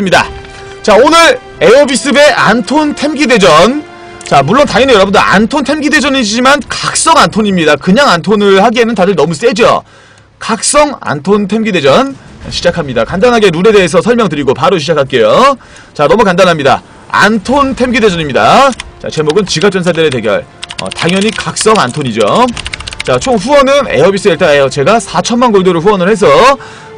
시작하겠습니다. 자, 오늘 에어비스 배 안톤 템기 대전. 자, 물론 당연히 여러분들 안톤 템기 대전이지만 각성 안톤입니다. 그냥 안톤을 하기에는 다들 너무 세죠. 각성 안톤 템기 대전 시작합니다. 간단하게 룰에 대해서 설명드리고 바로 시작할게요. 자, 너무 간단합니다. 안톤 템기 대전입니다. 자, 제목은 지갑 전사들의 대결. 어, 당연히 각성 안톤이죠. 자, 총 후원은 에어비스 일단 에어 제가 4천만 골드를 후원을 해서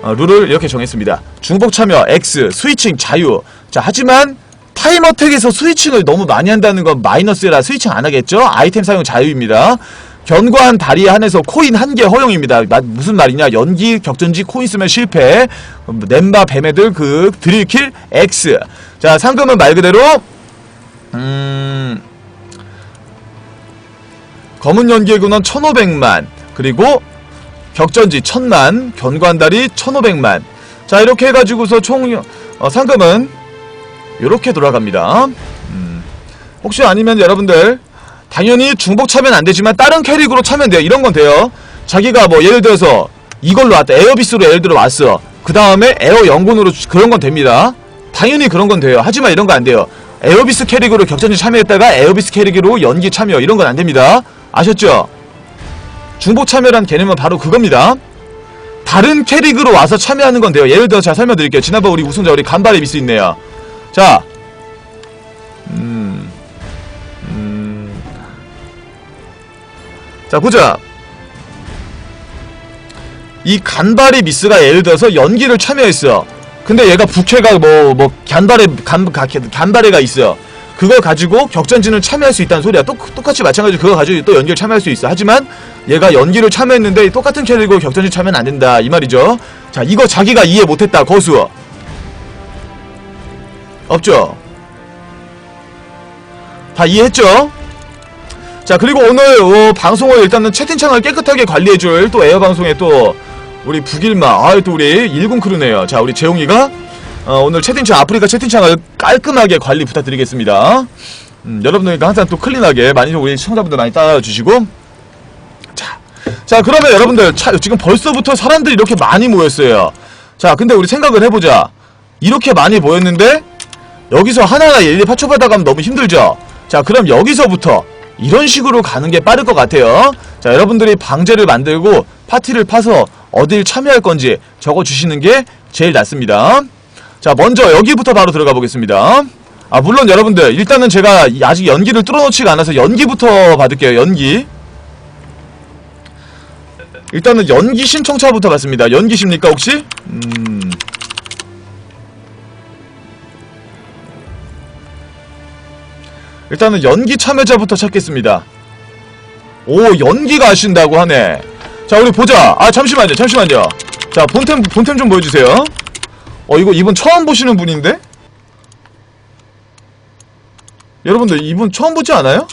어, 룰을 이렇게 정했습니다. 중복 참여 X, 스위칭 자유. 자, 하지만 타임어택에서 스위칭을 너무 많이 한다는 건 마이너스라 스위칭 안 하겠죠? 아이템 사용 자유입니다. 견고한 다리에 한해서 코인 한 개 허용입니다. 마- 무슨 말이냐? 연기, 격전지, 코인 쓰면 실패. 음, nem바, 뱀애들, 그, 드릴킬, X. 자, 상금은 말 그대로, 음, 검은 연기의 근원 1500만 그리고 격전지 1000만 견관다리 1500만. 자 이렇게 해가지고서 총 어, 상금은 이렇게 돌아갑니다. 음, 혹시 아니면 여러분들 당연히 중복 차면 안되지만 다른 캐릭으로 차면 돼요. 이런 건 돼요. 자기가 뭐 예를 들어서 이걸로 왔다 에어비스로 예를 들어 왔어. 그 다음에 에어 연군으로 주- 그런 건 됩니다. 당연히 그런 건 돼요. 하지만 이런 거 안 돼요. 에어비스 캐릭으로 격전지 참여했다가 에어비스 캐릭으로 연기 참여 이런 건 안 됩니다 아셨죠? 중복 참여란 개념은 바로 그겁니다. 다른 캐릭으로 와서 참여하는 건데요. 예를 들어 제가 설명드릴게요. 지난번 우리 우승자 우리 간발의 미스 있네요. 자, 음, 음, 자 보자. 이 간발의 미스가 예를 들어서 연기를 참여했어. 근데 얘가 부캐가 뭐, 뭐, 간발의, 간, 가- 간발의가 있어. 그걸 가지고 격전진을 참여할 수 있다는 소리야. 똑, 똑같이 마찬가지로 그거 가지고 또 연기를 참여할 수 있어. 하지만 얘가 연기를 참여했는데 똑같은 캐릭으로 격전진 참여는 안 된다. 이 말이죠. 자, 이거 자기가 이해 못했다. 거수. 없죠? 다 이해했죠? 자, 그리고 오늘 어, 방송을 일단은 채팅창을 깨끗하게 관리해줄 또 에어 방송에 또 우리 북일마, 아, 또 우리 일군 크루네요. 자, 우리 재용이가 어, 오늘 채팅창, 아프리카 채팅창을 깔끔하게 관리 부탁드리겠습니다. 음, 여러분들과 항상 또 클린하게 많이 우리 시청자분들 많이 따라주시고 자, 자 그러면 여러분들 차, 지금 벌써부터 사람들이 이렇게 많이 모였어요. 자, 근데 우리 생각을 해보자. 이렇게 많이 모였는데 여기서 하나하나 일일이 파초받아 가면 너무 힘들죠? 자, 그럼 여기서부터 이런 식으로 가는 게 빠를 것 같아요. 자, 여러분들이 방제를 만들고 파티를 파서 어딜 참여할 건지 적어주시는 게 제일 낫습니다. 자, 먼저 여기부터 바로 들어가 보겠습니다. 아, 물론 여러분들, 일단은 제가 이- 아직 연기를 뚫어놓지가 않아서 연기부터 받을게요, 연기. 일단은 연기 신청차부터 받습니다. 연기십니까, 혹시? 음. 일단은 연기 참여자부터 찾겠습니다. 오, 연기가 하신다고 하네. 자, 우리 보자. 아, 잠시만요, 잠시만요. 자, 본템, 본템 좀 보여주세요. 어, 이거 이분 처음 보시는 분인데? 여러분들, 이분 처음 보지 않아요?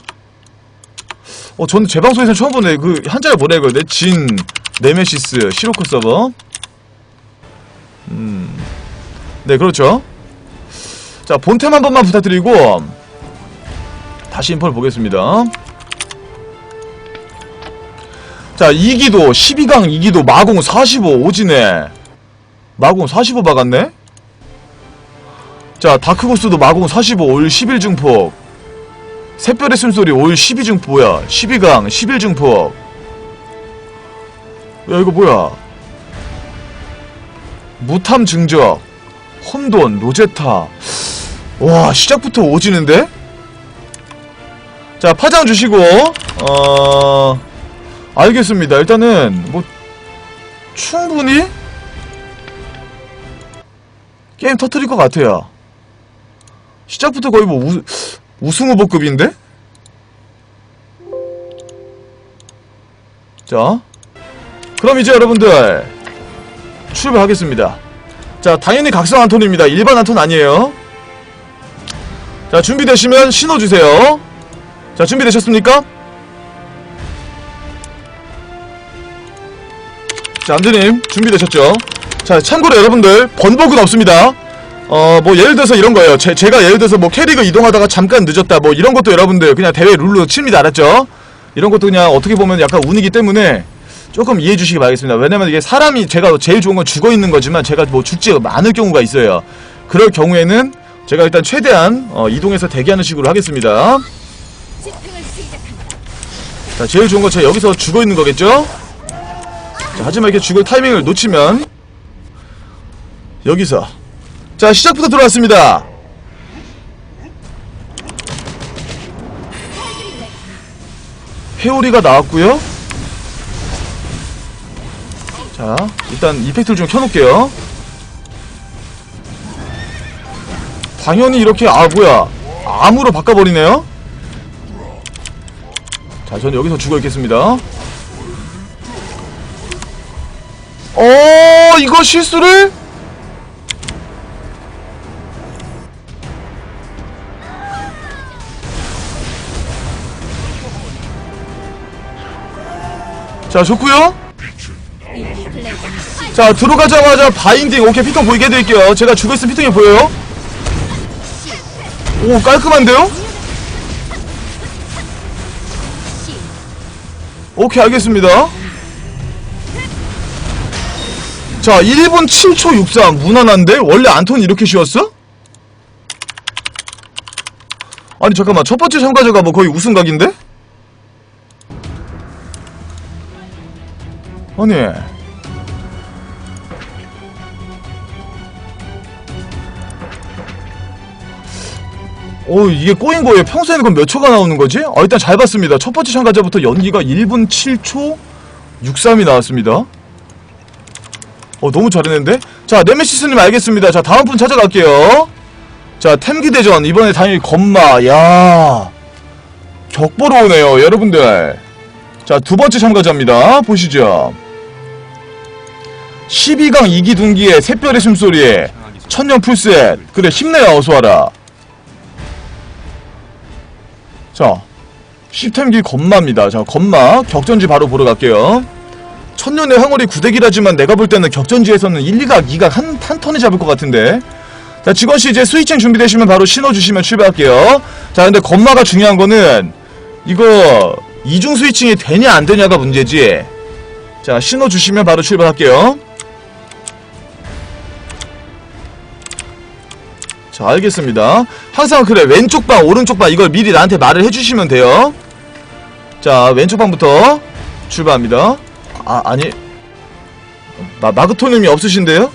어, 저는 제 방송에서 처음 보네. 그, 한자를 뭐라 이거, 내 진, 네메시스, 시로크 서버. 음. 네, 그렇죠. 자, 본템 한 번만 부탁드리고, 다시 인포를 보겠습니다. 자, 2기도, 12강 2기도, 마공 45, 오지네. 마공 45 박았네? 자, 다크고스도 마공 45, 올 11중폭. 샛별의 숨소리, 올 12중폭, 뭐야? 12강, 11중폭. 야, 이거 뭐야? 무탐 증적, 혼돈, 로제타. 와, 시작부터 오지는데? 자, 파장 주시고, 어, 알겠습니다. 일단은, 뭐, 충분히, 게임 터트릴 것 같아요. 시작부터 거의 뭐, 우, 우승 후보급인데? 자, 그럼 이제 여러분들, 출발하겠습니다. 자, 당연히 각성 안톤입니다. 일반 안톤 아니에요. 자, 준비되시면 신호주세요. 자 준비되셨습니까? 자 안드님 준비되셨죠? 자 참고로 여러분들 번복은 없습니다 어 뭐 예를 들어서 이런 거예요 제, 제가 예를 들어서 뭐 캐릭을 이동하다가 잠깐 늦었다 뭐 이런 것도 여러분들 그냥 대회 룰로 칩니다 알았죠? 이런 것도 그냥 어떻게 보면 약간 운이기 때문에 조금 이해해 주시기 바라겠습니다 왜냐면 이게 사람이 제가 제일 좋은 건 죽어있는 거지만 제가 뭐 죽지 않을 경우가 있어요 그럴 경우에는 제가 일단 최대한 어, 이동해서 대기하는 식으로 하겠습니다. 자, 제일 좋은 건 제가 여기서 죽어 있는 거겠죠? 자, 하지만 이렇게 죽을 타이밍을 놓치면 여기서 자, 시작부터 들어왔습니다. 회오리가 나왔고요. 자, 일단 이펙트를 좀 켜놓을게요. 당연히 이렇게 아 뭐야 암으로 바꿔버리네요. 자, 저는 여기서 죽어 있겠습니다. 어, 이거 실수를? 자, 플레이는 자, 들어가자마자 바인딩. 오케이, 피통 보이게 해드릴게요. 제가 죽어있으면 피통이 보여요? 오, 깔끔한데요? 시 오케이 알겠습니다 자 1분 7초 63 무난한데? 원래 안톤이 이렇게 쉬웠어? 아니 잠깐만 첫 번째 참가자가 뭐 거의 우승각인데? 아니. 오 이게 꼬인 거예요? 평소에는 그럼 몇 초가 나오는 거지? 아 일단 잘 봤습니다. 첫 번째 참가자부터 연기가 1분 7초 63이 나왔습니다. 어 너무 잘했는데? 자 네메시스님 알겠습니다. 자 다음 분 찾아갈게요. 자 템기 대전. 이번에 당연히 건마. 야. 격보러 오네요 여러분들. 자 두번째 참가자입니다. 보시죠 12강 2기 둔기에 샛별의 숨소리에 천년 풀셋 그래 힘내야 어서와라 자, 10템기 건마입니다. 자, 건마 격전지 바로 보러 갈게요. 천년의 황홀이 구대기라지만 내가 볼 때는 격전지에서는 1, 2각, 2각 한, 한 턴에 잡을 것 같은데. 자, 직원씨 이제 스위칭 준비되시면 바로 신호 주시면 출발할게요. 자, 근데 건마가 중요한 거는 이거 이중 스위칭이 되냐 안 되냐가 문제지. 자, 신호 주시면 바로 출발할게요. 자 알겠습니다. 항상 그래 왼쪽 방 오른쪽 방 이걸 미리 나한테 말을 해주시면 돼요. 자 왼쪽 방부터 출발합니다. 아 아니 마, 마그토님이 없으신데요?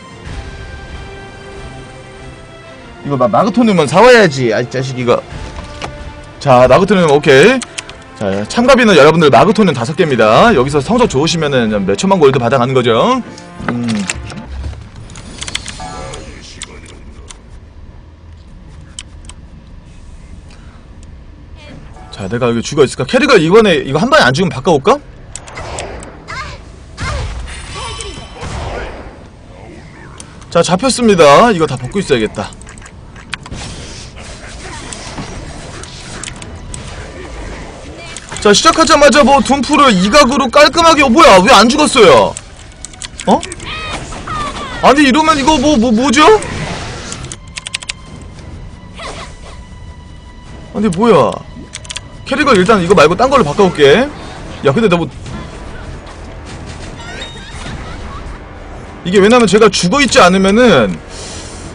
이거 마, 마그토님은 사와야지 아이 자식 이거 자 마그토님 오케이. 자 참가비는 여러분들 마그토는 다섯 개입니다. 여기서 성적 좋으시면은 몇 천만 골드 받아가는 거죠. 음 내가 여기 죽어 있을까? 캐릭을 이번에 이거 한 방에 안 죽으면 바꿔볼까? 자, 잡혔습니다. 이거 다 벗고 있어야겠다. 자, 시작하자마자 뭐 둠프를 이각으로 깔끔하게 어, 뭐야? 왜 안 죽었어요? 어? 아니 이러면 이거 뭐 뭐 뭐, 죠 아니 뭐야? 캐릭을 일단 이거 말고 딴 걸로 바꿔볼게. 야, 근데 너무. 이게 왜냐면 제가 죽어있지 않으면은,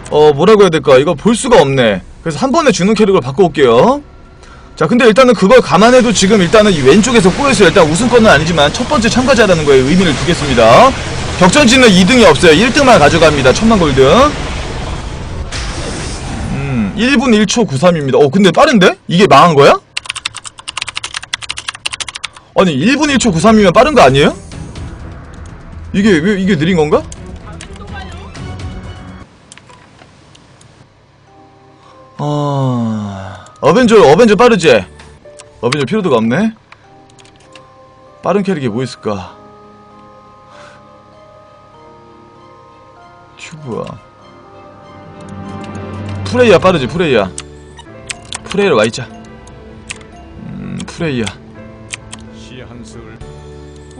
어, 뭐라고 해야 될까. 이거 볼 수가 없네. 그래서 한 번에 죽는 캐릭을 바꿔올게요. 자, 근데 일단은 그걸 감안해도 지금 일단은 이 왼쪽에서 꼬여서 일단 우승권은 아니지만 첫 번째 참가자라는 거에 의미를 두겠습니다. 격전지는 2등이 없어요. 1등만 가져갑니다. 천만 골드. 음, 1분 1초 93입니다. 어, 근데 빠른데? 이게 망한 거야? 아니 1분 1초 93이면 빠른 거 아니에요? 이게 왜 이게 느린 건가? 아 어벤져 어벤져 빠르지? 어벤져 필요도가 없네. 빠른 캐릭이 뭐 있을까? 튜브야. 프레이야 빠르지 프레이야. 프레이를 와있자. 음 프레이야.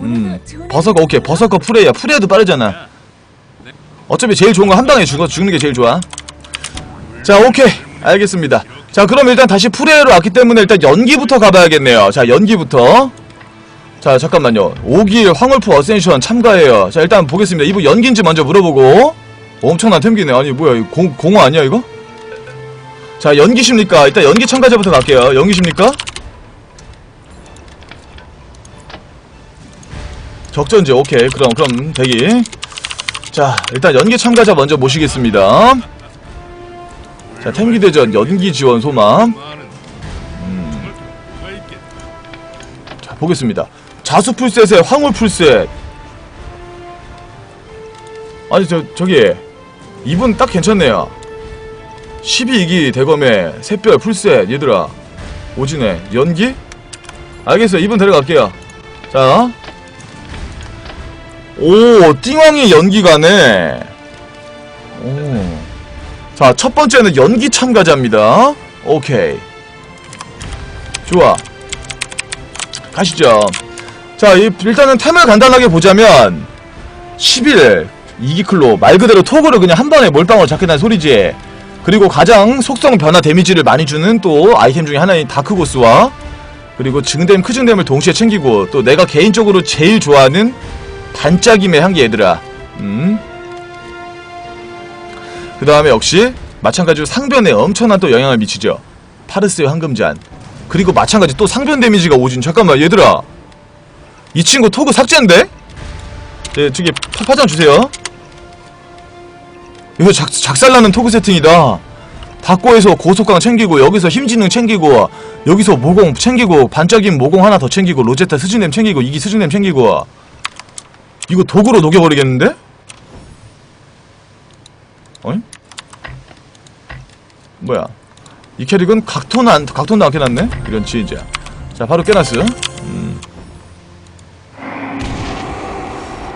음, 버섯거 오케이. 버섯거 프레이야. 프레이도 빠르잖아. 어차피 제일 좋은 거 한 방에 죽어 죽는 게 제일 좋아. 자 오케이. 알겠습니다. 자 그럼 일단 다시 프레이로 왔기 때문에 일단 연기부터 가봐야겠네요. 자 연기부터. 자 잠깐만요. 5길 황울프 어센션 참가해요. 자 일단 보겠습니다. 이분 연기인지 먼저 물어보고. 엄청난 템기네. 아니, 뭐야, 이거 공, 공허 아니야, 이거? 자, 연기십니까? 일단 연기 참가자부터 갈게요. 연기십니까? 적전지, 오케이. 그럼, 그럼, 대기. 자, 일단 연기 참가자 먼저 모시겠습니다. 자, 템기대전 연기 지원 소망. 음. 자, 보겠습니다. 자수 풀셋에 황홀 풀셋. 아니, 저, 저기. 이분 딱 괜찮네요. 12기 대검에 샛별 풀셋 얘들아 오지네 연기? 알겠어요 이분 데려갈게요 자 오, 띵왕이 연기 가네. 오. 자, 첫 번째는 연기 참가자입니다. 오케이. 좋아. 가시죠. 자, 이, 일단은 템을 간단하게 보자면, 11, 이기클로, 말 그대로 토그를 그냥 한 번에 몰빵으로 잡겠다는 소리지. 그리고 가장 속성 변화 데미지를 많이 주는 또 아이템 중에 하나인 다크고스와, 그리고 증댐, 크증댐을 동시에 챙기고, 또 내가 개인적으로 제일 좋아하는 반짝임의 향기 얘들아. 음. 그 다음에 역시 마찬가지로 상변에 엄청난 또 영향을 미치죠. 파르스의 황금잔. 그리고 마찬가지 또 상변 데미지가 오진 잠깐만 얘들아. 이 친구 토그 삭제인데? 네 저기 파- 파장 주세요. 이거 작, 작살나는 토그 세팅이다. 닭고에서 고속강 챙기고 여기서 힘지능 챙기고 여기서 모공 챙기고 반짝임 모공 하나 더 챙기고 로제타 스즈넴 챙기고 이기 스즈넴 챙기고 이거 도구로 녹여버리겠는데? 어이? 뭐야? 이 캐릭은 각톤 안, 각톤도 안 깨놨네? 이런 지인자. 자, 바로 깨놨어. 음.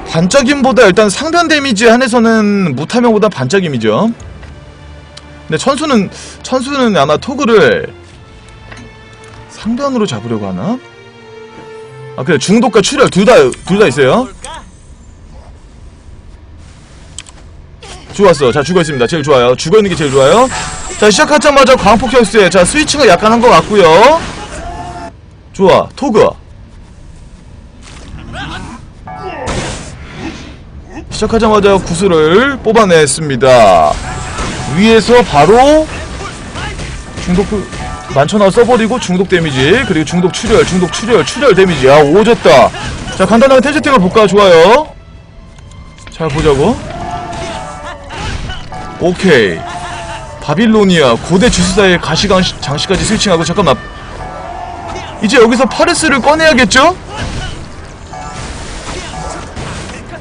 반짝임보다 일단 상변 데미지 한해서는 무타명보다 반짝임이죠. 근데 천수는, 천수는 아마 토그를 상변으로 잡으려고 하나? 아, 그래. 중독과 출혈 둘 다, 둘 다 있어요. 죽었어. 자, 죽어있습니다. 제일 좋아요. 죽어있는 게 제일 좋아요. 자, 시작하자마자 광폭 혈수에, 자, 스위칭을 약간 한 것 같고요 좋아. 토그. 시작하자마자 구슬을 뽑아냈습니다. 위에서 바로 중독 만천하 써버리고 중독 데미지 그리고 중독 출혈 중독 출혈 출혈 데미지 아 오졌다 자 간단하게 텐세팅을 볼까 좋아요 잘 보자고 오케이 바빌로니아 고대 주스사의 가시강 장시까지 스위칭하고 잠깐만 이제 여기서 파르스를 꺼내야겠죠?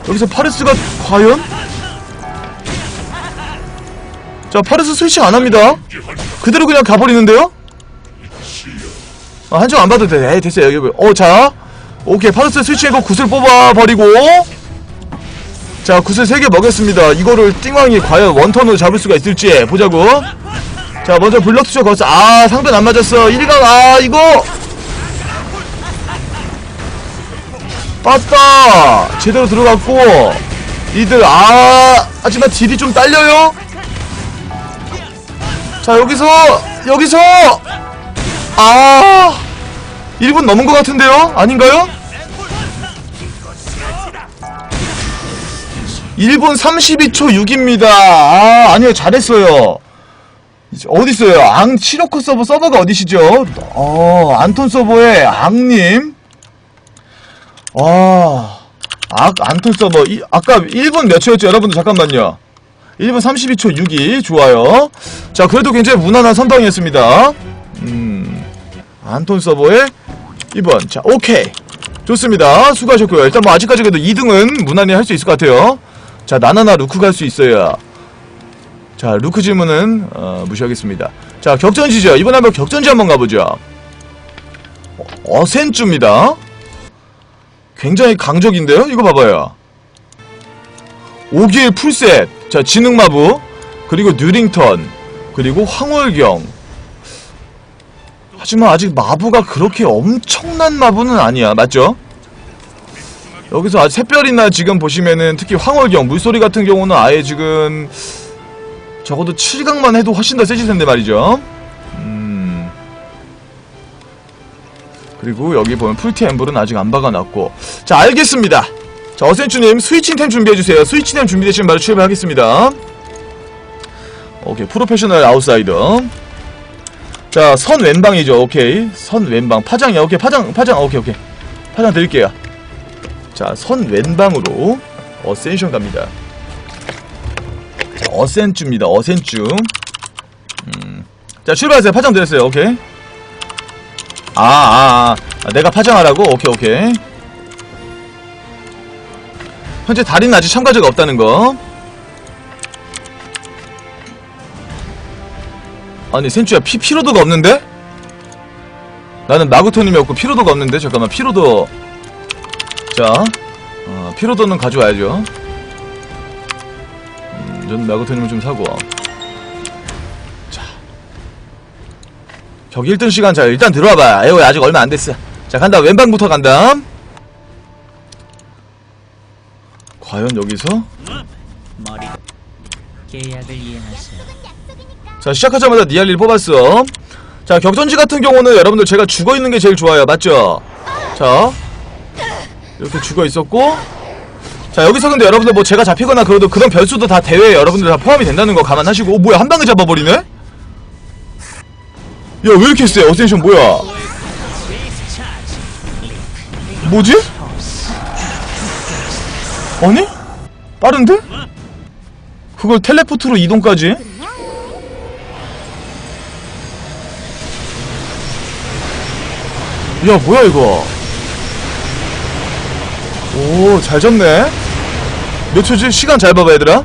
여기서 파르스가 과연? 자 파르스 스위칭 안합니다 그대로 그냥 가버리는데요? 아, 한점 안 봐도 돼. 에이, 됐어요. 여기. 어, 자. 오케이. 파르스 스위치해고 구슬 뽑아버리고. 자, 구슬 3개 먹였습니다. 이거를 띵왕이 과연 원턴으로 잡을 수가 있을지 보자고. 자, 먼저 블럭투쇼 걸었어. 아, 상변 안 맞았어. 1강, 아, 이거! 빠따! 제대로 들어갔고. 이들, 아, 하지만 딜이 좀 딸려요? 자, 여기서, 여기서! 아 1분 넘은 것 같은데요? 아닌가요? 1분 32초 6입니다. 아, 아니요, 잘했어요. 어딨어요? 앙, 시로크 서버, 서버가 어디시죠? 어, 안톤 서버의 앙님. 와, 아, 안톤 서버, 이, 아까 1분 몇 초였죠? 여러분들, 잠깐만요. 1분 32초 6이 좋아요. 자, 그래도 굉장히 무난한 선방이었습니다. 음, 안톤 서버의 2번. 자, 오케이. 좋습니다. 수고하셨고요. 일단 뭐 아직까지 그래도 2등은 무난히 할 수 있을 것 같아요. 자, 나나나 루크 갈 수 있어요. 자, 루크 질문은 어, 무시하겠습니다. 자, 격전지죠. 이번에 한번 격전지 한번 가보죠. 어, 어센주입니다. 굉장히 강적인데요? 이거 봐봐요. 5길 풀셋. 자, 지능마부. 그리고 뉴링턴. 그리고 황홀경. 하지만 아직 마부가 그렇게 엄청난 마부는 아니야. 맞죠? 여기서 아직 샛별이나 지금 보시면은 특히 황홀경, 물소리 같은 경우는 아예 지금 적어도 7강만 해도 훨씬 더 세질 텐데 말이죠. 음. 그리고 여기 보면 풀티 엠블은 아직 안 박아놨고. 자, 알겠습니다. 자, 어센추님 스위칭템 준비해주세요. 스위칭템 준비되시면 바로 출발하겠습니다. 오케이 프로페셔널 아웃사이더 자 선 왼방이죠 오케이 선 왼방 파장이야 오케이 파장 파장 오케이 오케이 파장 드릴게요 자 선 왼방으로 어센션 갑니다 자 어센쭈입니다 어센쭈 음. 자 출발하세요 파장 드렸어요 오케이 아, 아, 아, 내가 파장하라고? 오케이, 오케이. 현재 달인은 아직 참가자가 없다는 거. 아니, 센츄야, 피, 피로도가 없는데? 나는 마그토님이었고, 피로도가 없는데? 잠깐만, 피로도. 자, 어, 피로도는 가져와야죠. 음, 전 마그토님을 좀 사고. 격이 1등 시간 자 일단 들어와봐 에어 아직 얼마 안 됐어 자 간다 왼방부터 간다 과연 여기서. 자 시작하자마자 니알리를 뽑았어 자 격전지 같은 경우는 여러분들 제가 죽어있는 게 제일 좋아요 맞죠? 자 이렇게 죽어 있었고 자 여기서 근데 여러분들 뭐 제가 잡히거나 그래도 그런 변수도 다 대회에 여러분들 다 포함이 된다는 거 감안하시고 오 뭐야 한 방에 잡아버리네? 야 왜 이렇게 세 어센션 뭐야 뭐지? 아니? 빠른데? 그걸 텔레포트로 이동까지? 야 뭐야 이거 오 잘 잡네 몇 초지? 시간 잘 봐봐 얘들아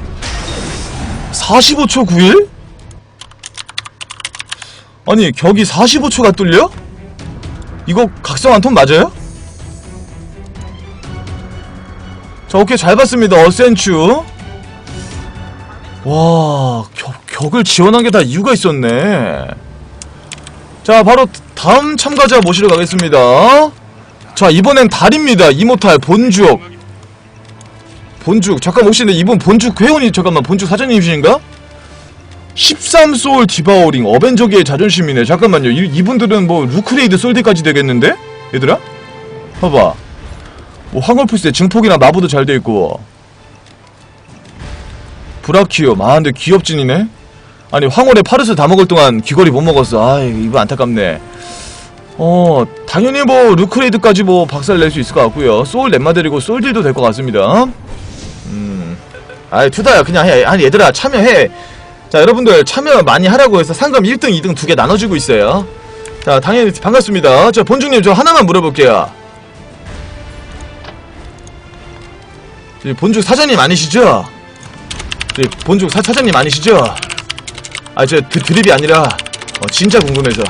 45초 9일? 아니 격이 45초가 뚫려? 이거 각성 한 톤 맞아요? 자 오케이 잘 봤습니다 어센츄 와 격, 격을 지원한 게 다 이유가 있었네 자 바로 다음 참가자 모시러 가겠습니다 자 이번엔 달입니다. 이모탈 본죽 본죽 잠깐 혹시 근데 이분 본죽 회원이 잠깐만 본죽 사장님이신가? 13소울 디바오링 어벤져계의 자존심이네. 잠깐만요. 이, 이분들은 뭐 루크레이드 솔드까지 되겠는데? 얘들아? 봐봐. 뭐 황홀프스의 증폭이나 마부도 잘 돼있고. 브라키오 아 근데 귀엽진이네. 아니 황홀의 파르스 다 먹을 동안 귀걸이 못 먹었어. 아이 이거 안타깝네. 어 당연히 뭐 루크레이드까지 뭐 박살 낼 수 있을 것 같고요. 소울 넷마들이고 솔딜도 될 것 같습니다. 음. 아이 투다야 그냥 해. 아니 얘들아 참여해. 자 여러분들 참여 많이 하라고 해서 상금 1등 2등 두 개 나눠주고 있어요. 자 당연히 반갑습니다. 자 본중님 저 하나만 물어볼게요. 이 본죽 사장님 아니시죠? 이 본죽 사, 사장님 아니시죠? 아 저 드립이 아니라 어, 진짜 궁금해서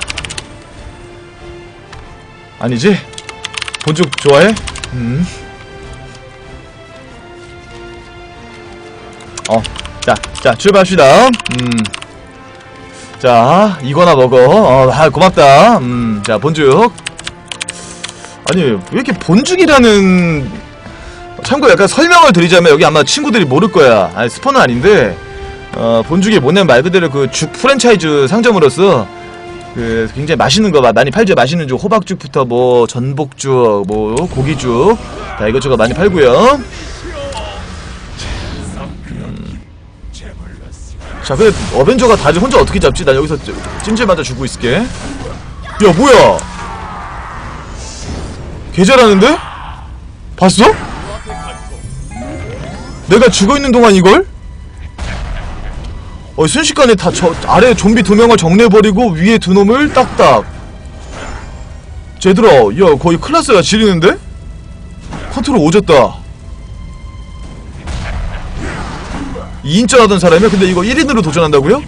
아니지? 본죽 좋아해? 음. 어, 자, 자, 출발합시다. 음. 자, 이거나 먹어. 어, 아, 고맙다. 음, 자, 본죽. 아니, 왜 이렇게 본죽이라는. 참고 약간 설명을 드리자면 여기 아마 친구들이 모를 거야. 아니, 스포는 아닌데. 어, 본죽이 뭐냐면 말 그대로 그 죽 프랜차이즈 상점으로서 그 굉장히 맛있는 거 많이 팔죠. 맛있는 죽, 호박죽부터 뭐 전복죽, 뭐 고기죽 다 이것저것 많이 팔고요. 음. 자, 근데 어벤져가 다들 혼자 어떻게 잡지? 난 여기서 찜- 찜질 맞아 주고 있을게. 야, 뭐야? 개 잘하는데? 봤어? 내가 죽어 있는 동안 이걸? 어, 순식간에 다 저, 아래 좀비 두 명을 정리해버리고 위에 두 놈을 딱딱. 쟤들아, 야, 거의 클라스가 지리는데? 컨트롤 오졌다. 2인전 하던 사람이야? 근데 이거 1인으로 도전한다고요?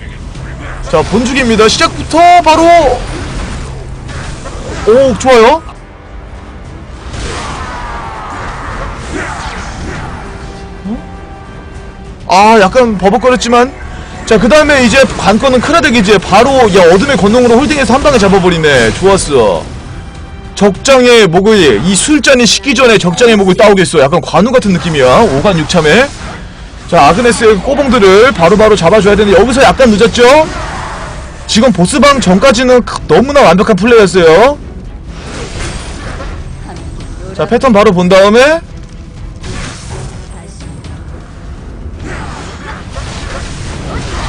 자, 본죽입니다. 시작부터 바로! 오, 좋아요. 아, 약간 버벅거렸지만. 자, 그 다음에 이제 관건은 크라덱 이제 바로, 야, 어둠의 권능으로 홀딩해서 한 방에 잡아버리네. 좋았어. 적장의 목을, 이 술잔이 식기 전에 적장의 목을 따오겠어. 약간 관우 같은 느낌이야. 5간 6참에. 자, 아그네스의 꼬봉들을 바로바로 잡아줘야 되는데, 여기서 약간 늦었죠? 지금 보스방 전까지는 크- 너무나 완벽한 플레이였어요. 자, 패턴 바로 본 다음에,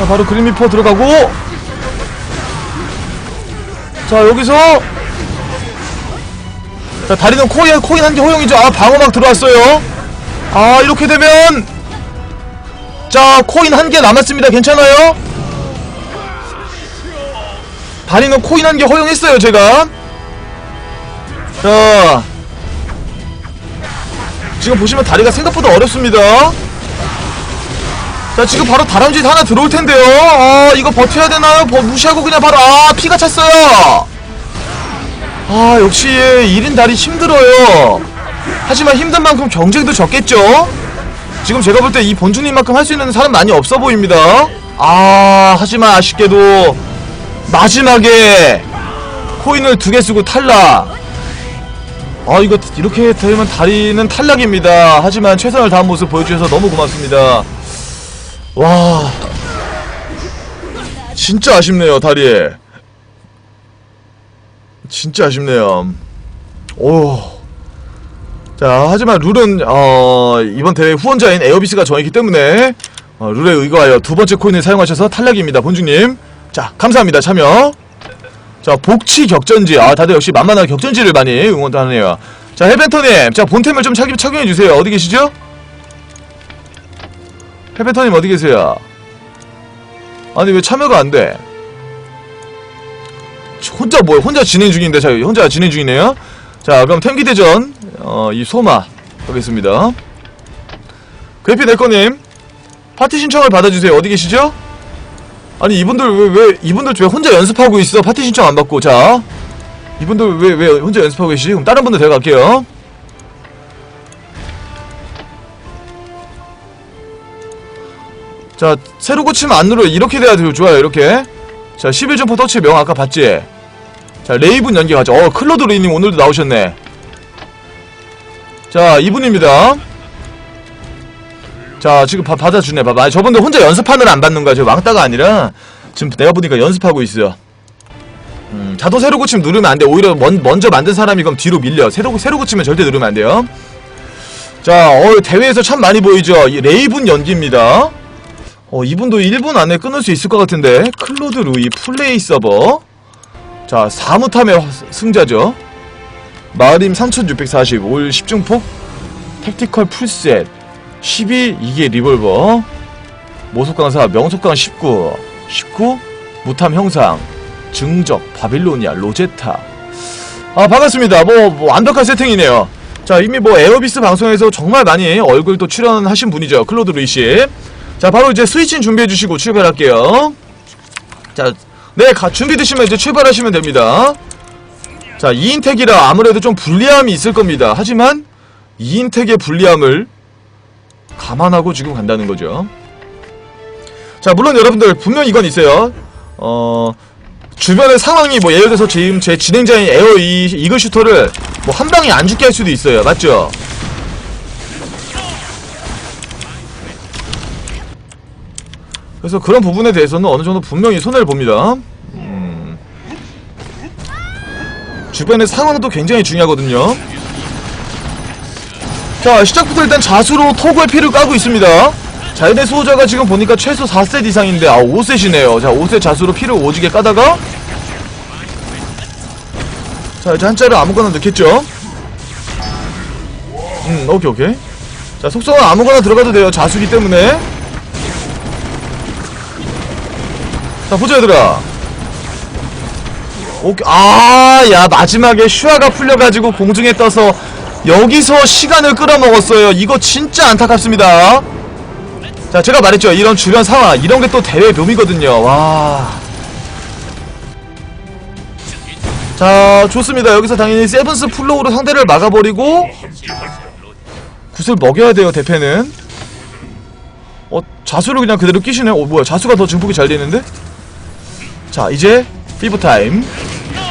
자 바로 그린미퍼 들어가고. 자 여기서. 자 다리는 코인 코인 한 개 허용이죠. 아 방어막 들어왔어요. 아 이렇게 되면. 자 코인 한 개 남았습니다. 괜찮아요? 다리는 코인 한 개 허용했어요 제가. 자. 지금 보시면 다리가 생각보다 어렵습니다 자 지금 바로 다람쥐 하나 들어올 텐데요. 아 이거 버텨야 되나요? 버, 무시하고 그냥 바로 아 피가 찼어요. 아 역시 1인 다리 힘들어요. 하지만 힘든 만큼 경쟁도 적겠죠? 지금 제가 볼 때 이 본주님만큼 할 수 있는 사람 많이 없어 보입니다. 아 하지만 아쉽게도 마지막에 코인을 두 개 쓰고 탈락. 아 이거 이렇게 되면 다리는 탈락입니다. 하지만 최선을 다한 모습 보여주셔서 너무 고맙습니다 와. 진짜 아쉽네요 다리 진짜 아쉽네요. 오. 자 하지만 룰은 어 이번 대회 후원자인 에어비스가 정했기 때문에 어, 룰에 의거하여 두 번째 코인을 사용하셔서 탈락입니다 본주님. 자 감사합니다 참여. 자 복치 격전지. 아 다들 역시 만만한 격전지를 많이 응원하네요. 자 해벤터님 자 본템을 좀 착용, 착용해주세요. 어디 계시죠? 해벤터님 어디 계세요? 아니 왜 참여가 안 돼? 혼자 뭐 혼자 진행 중인데 자 혼자 진행 중이네요? 자 그럼 템기 대전 어, 이 소마 하겠습니다. 그래피 내꺼님 파티 신청을 받아주세요. 어디 계시죠? 아니 이분들 왜, 왜 이분들 왜 혼자 연습하고 있어? 파티 신청 안 받고 자. 이분들 왜 왜 혼자 연습하고 계시지? 그럼 다른 분들 데려갈게요 자 새로 고치면 안 눌러요 이렇게 돼야 돼요. 좋아요 이렇게. 자 11점포 터치 명 아까 봤지? 자 레이븐 연기 가죠. 어 클로드 레이님 오늘도 나오셨네. 자 이분입니다. 자 지금 바, 받아주네. 봐봐. 저분들 혼자 연습하느라 안 받는 거야. 저 왕따가 아니라 지금 내가 보니까 연습하고 있어요 음, 자도 새로 고치면 누르면 안돼. 오히려 먼, 먼저 만든 사람이 그럼 뒤로 밀려. 새로, 새로 고치면 절대 누르면 안 돼요. 자 어, 대회에서 참 많이 보이죠. 이 레이븐 연기입니다 어 이분도 1분 안에 끊을 수 있을 것 같은데. 클로드 루이 플레이 서버. 자 사무탐의 화- 승자죠. 마을임 3640 올 10중폭. 택티컬 풀셋. 12 이게 리볼버. 모속강사 명속강 19 19 무탐 형상. 증적 바빌로니아 로제타. 아 반갑습니다. 뭐, 뭐 완벽한 세팅이네요. 자 이미 뭐 에어비스 방송에서 정말 많이 얼굴도 출연하신 분이죠. 클로드 루이씨 자 바로 이제 스위칭 준비해 주시고 출발할게요 자 네, 가, 준비되시면 이제 출발하시면 됩니다. 자, 2인택이라 아무래도 좀 불리함이 있을 겁니다. 하지만 2인택의 불리함을 감안하고 지금 간다는 거죠. 자, 물론 여러분들 분명 이건 있어요. 어, 주변의 상황이 뭐 예를 들어서 지금 제 진행자인 에어 이, 이글 슈터를 뭐 한 방에 안 죽게 할 수도 있어요. 맞죠? 그래서 그런 부분에 대해서는 어느 정도 분명히 손해를 봅니다. 음. 주변의 상황도 굉장히 중요하거든요. 자, 시작부터 일단 자수로 토구의 피를 까고 있습니다. 자연의 수호자가 지금 보니까 최소 4셋 이상인데, 아, 5셋이네요. 자, 5셋 자수로 피를 오지게 까다가, 자, 이제 한자를 아무거나 넣겠죠? 음, 오케이, 오케이. 자, 속성은 아무거나 들어가도 돼요. 자수기 때문에. 자 보자 얘들아 오케이 아야 마지막에 슈아가 풀려가지고 공중에 떠서 여기서 시간을 끌어먹었어요 이거 진짜 안타깝습니다 자 제가 말했죠 이런 주변 상황 이런 게 또 대회 묘미거든요 와 자, 좋습니다. 여기서 당연히 세븐스 플로우로 상대를 막아버리고 굿을 먹여야 돼요, 대패는. 어, 자수를 그냥 그대로 끼시네. 어, 뭐야, 자수가 더 증폭이 잘 되는데? 자 이제 피부 타임.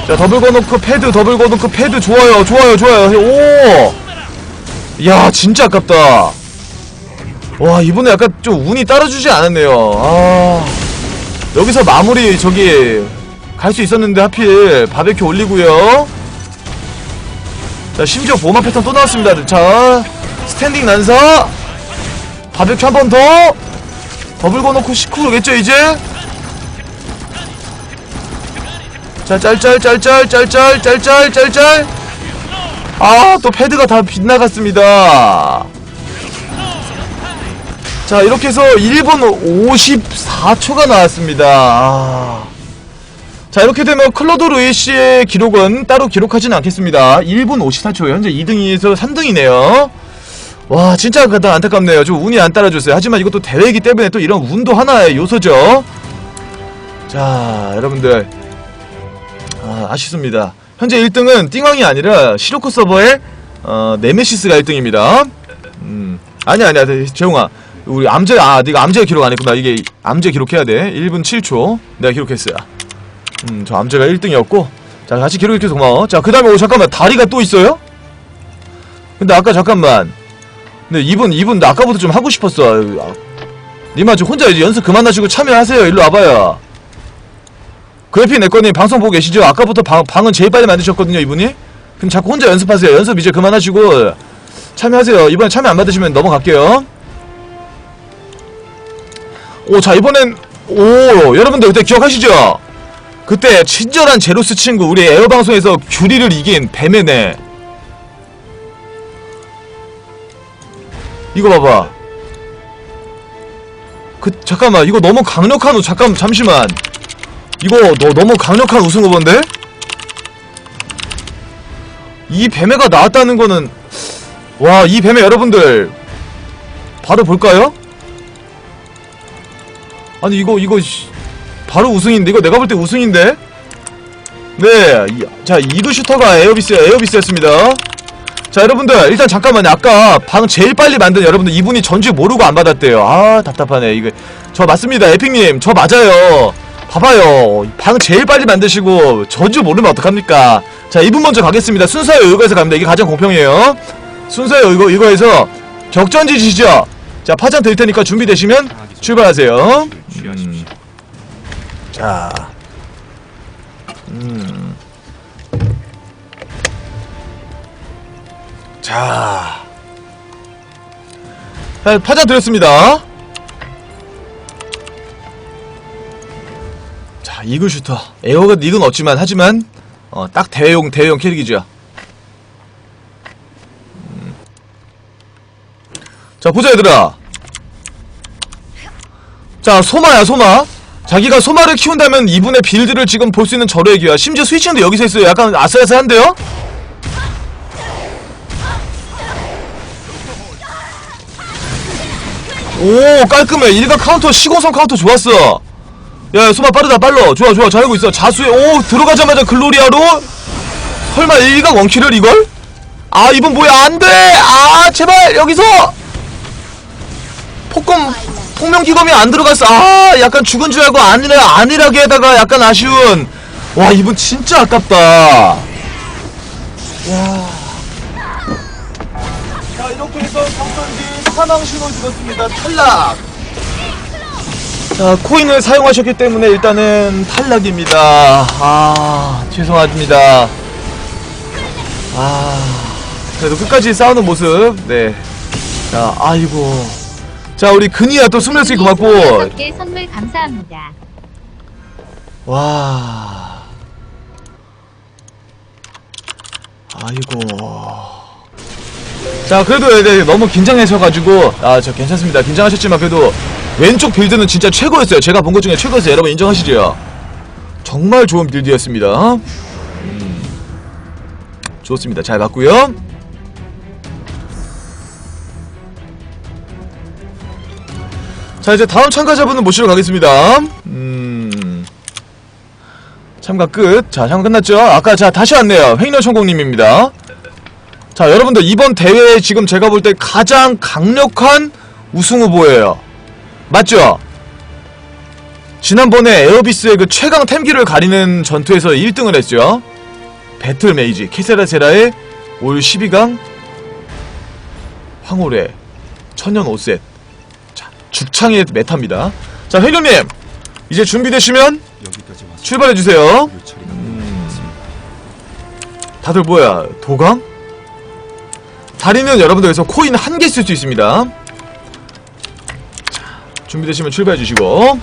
자 더블 거놓고 패드 더블 거놓고 패드. 좋아요 좋아요 좋아요. 오야 진짜 아깝다. 와 이번에 약간 좀 운이 따라주지 않았네요. 아. 여기서 마무리 저기 갈 수 있었는데 하필 바베큐 올리고요. 자 심지어 보마 패턴 또 나왔습니다 자 스탠딩 난사. 바베큐 한 번더. 버블 거놓고 시크로겠죠 이제? 자 짤짤짤짤짤짤짤짤짤 아 또 패드가 다 빗나갔습니다 자 이렇게 해서 1분 54초가 나왔습니다. 아. 자 이렇게 되면 클로드 루이시의 기록은 따로 기록하진 않겠습니다. 1분 54초 현재 2등에서 3등이네요. 와 진짜 안타- 안타깝네요. 좀 운이 안 따라줬어요. 하지만 이것도 대회이기 때문에 또 이런 운도 하나의 요소죠. 자 여러분들 아, 아쉽습니다. 현재 1등은 띵왕이 아니라 시로코 서버의 어, 네메시스가 1등입니다. 음 아니야 아니야. 재용아 우리 암제 아 네가 암제 기록 안 했구나. 이게 암제 기록해야 돼. 1분 7초. 내가 기록했어요. 음저 암제가 1등이었고. 자 같이 기록해줘서 고마워 자그 다음에 오 잠깐만. 다리가 또 있어요? 근데 아까 잠깐만. 근데 이분 이분 나 아까부터 좀 하고 싶었어. 아, 니마 저 혼자 이제 연습 그만하시고 참여하세요. 일로 와봐요 그래픽 내꺼님 방송 보고 계시죠? 아까부터 방, 방은 제일 빨리 만드셨거든요 이분이? 그럼 자꾸 혼자 연습하세요. 연습 이제 그만하시고 참여하세요. 이번에 참여 안 받으시면 넘어갈게요. 오 자 이번엔 오 여러분들 그때 기억하시죠? 그때 친절한 제로스 친구 우리 에어방송에서 규리를 이긴 뱀에네 이거 봐봐. 그 잠깐만 이거 너무 강력한 우 잠깐 잠시만 이거 너 너무 강력한 우승 후보인데? 이 뱀애가 나왔다는 거는 와 이 뱀애 여러분들 바로 볼까요? 아니 이거 이거 씨, 바로 우승인데 이거 내가 볼 때 우승인데? 네, 이- 자 이두 슈터가 에어비스 에어비스였습니다. 자 여러분들 일단 잠깐만요. 아까 방 제일 빨리 만든 여러분들 이분이 전주 모르고 안 받았대요. 아 답답하네. 이거 저 맞습니다. 에픽님 저 맞아요. 봐봐요. 방 제일 빨리 만드시고 전주 모르면 어떡합니까? 자 이분 먼저 가겠습니다. 순서에 의거해서 갑니다. 이게 가장 공평해요. 순서에 의거 의거해서 격전지 지시죠. 자 파장 될 테니까 준비되시면 출발하세요. 음. 자. 음. 자. 자, 파장 드렸습니다. 자, 이글 슈터. 에어가 닉은 없지만, 하지만, 어, 딱 대회용, 대회용 캐릭이죠. 음. 자, 보자, 얘들아. 자, 소마야, 소마. 자기가 소마를 키운다면 이분의 빌드를 지금 볼 수 있는 절호의 기회야. 심지어 스위칭도 여기서 했어요. 약간 아슬아슬한데요? 오, 깔끔해. 일각 카운터, 시공성 카운터 좋았어. 야, 소마 빠르다, 빨라. 좋아, 좋아. 잘하고 있어. 자수에, 오, 들어가자마자 글로리아로? 설마 일각 원킬을 이걸? 아, 이분 뭐야. 안 돼! 아, 제발, 여기서! 폭검, 폭명기검이 안 들어갔어. 아, 약간 죽은 줄 알고 아니라, 안일하게 에다가 약간 아쉬운. 와, 이분 진짜 아깝다. 야. 자, 이렇게 해서 성선지 사망 신호 죽었습니다. 탈락! 자, 코인을 사용하셨기 때문에 일단은 탈락입니다. 아, 죄송합니다. 아, 그래도 끝까지 싸우는 모습, 네. 자, 아이고. 자, 우리 근이야 또 26개 고맙고. 개 선물 감사합니다. 와. 아이고. 자, 그래도 네, 너무 긴장하셔가지고, 아, 저 괜찮습니다. 긴장하셨지만, 그래도 왼쪽 빌드는 진짜 최고였어요. 제가 본 것 중에 최고였어요. 여러분 인정하시죠? 정말 좋은 빌드였습니다. 음, 좋습니다. 잘 봤고요 자, 이제 다음 참가자분은 모시러 가겠습니다. 음. 참가 끝. 자, 참가 끝났죠? 아까 자, 다시 왔네요. 횡령 천공님입니다. 자, 여러분들 이번 대회에 지금 제가 볼 때 가장 강력한 우승 후보예요. 맞죠? 지난번에 에어비스의 그 최강 템기를 가리는 전투에서 1등을 했죠. 배틀 메이지 케세라세라의 올 12강 황홀의 천연 5셋 자, 죽창의 메타입니다. 자, 횡령님 이제 준비되시면 출발해주세요. 다들 뭐야 도강? 다리는 여러분들 여기서 코인 한 개 쓸 수 있습니다. 자, 준비되시면 출발해 주시고